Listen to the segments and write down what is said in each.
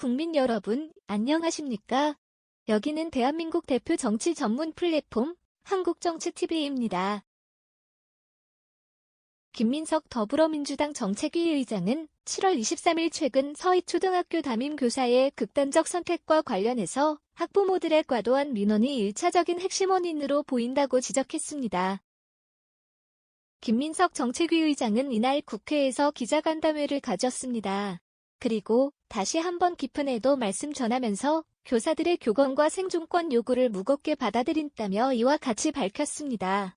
국민 여러분, 안녕하십니까? 여기는 대한민국 대표 정치 전문 플랫폼 한국정치TV입니다. 김민석 더불어민주당 정책위 의장은 7월 23일 최근 서희초등학교 담임교사의 극단적 선택과 관련해서 학부모들의 과도한 민원이 1차적인 핵심 원인으로 보인다고 지적했습니다. 김민석 정책위 의장은 이날 국회에서 기자간담회를 가졌습니다. 그리고 다시 한번 깊은 애도 말씀 전하면서 교사들의 교권과 생존권 요구를 무겁게 받아들인다며 이와 같이 밝혔습니다.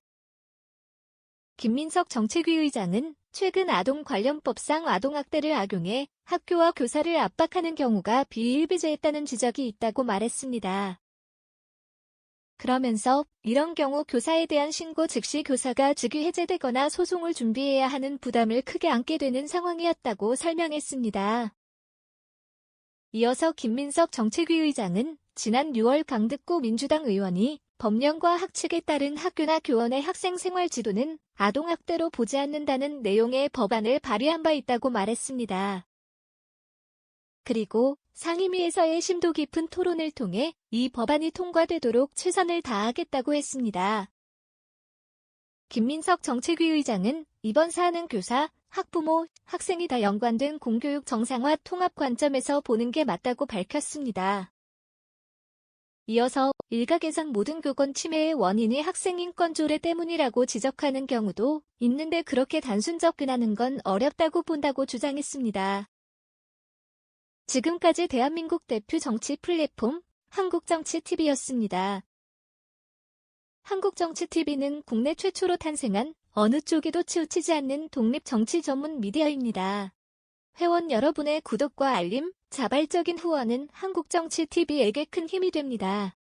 김민석 정책위 의장은 최근 아동관련법상 아동학대를 악용해 학교와 교사를 압박하는 경우가 비일비재했다는 지적이 있다고 말했습니다. 그러면서 이런 경우 교사에 대한 신고 즉시 교사가 직위 해제되거나 소송을 준비해야 하는 부담을 크게 안게 되는 상황이었다고 설명했습니다. 이어서 김민석 정책위 의장은 지난 6월 강득구 민주당 의원이 법령과 학칙에 따른 학교나 교원의 학생 생활 지도는 아동학대로 보지 않는다는 내용의 법안을 발의한 바 있다고 말했습니다. 그리고 상임위에서의 심도 깊은 토론을 통해 이 법안이 통과되도록 최선을 다하겠다고 했습니다. 김민석 정책위 의장은 이번 사안은 교사, 학부모, 학생이 다 연관된 공교육 정상화 통합 관점에서 보는 게 맞다고 밝혔습니다. 이어서 일각에선 모든 교권 침해의 원인이 학생 인권 조례 때문이라고 지적하는 경우도 있는데 그렇게 단순 접근하는 건 어렵다고 본다고 주장했습니다. 지금까지 대한민국 대표 정치 플랫폼 한국정치TV였습니다. 한국정치TV는 국내 최초로 탄생한 어느 쪽에도 치우치지 않는 독립 정치 전문 미디어입니다. 회원 여러분의 구독과 알림, 자발적인 후원은 한국정치TV에게 큰 힘이 됩니다.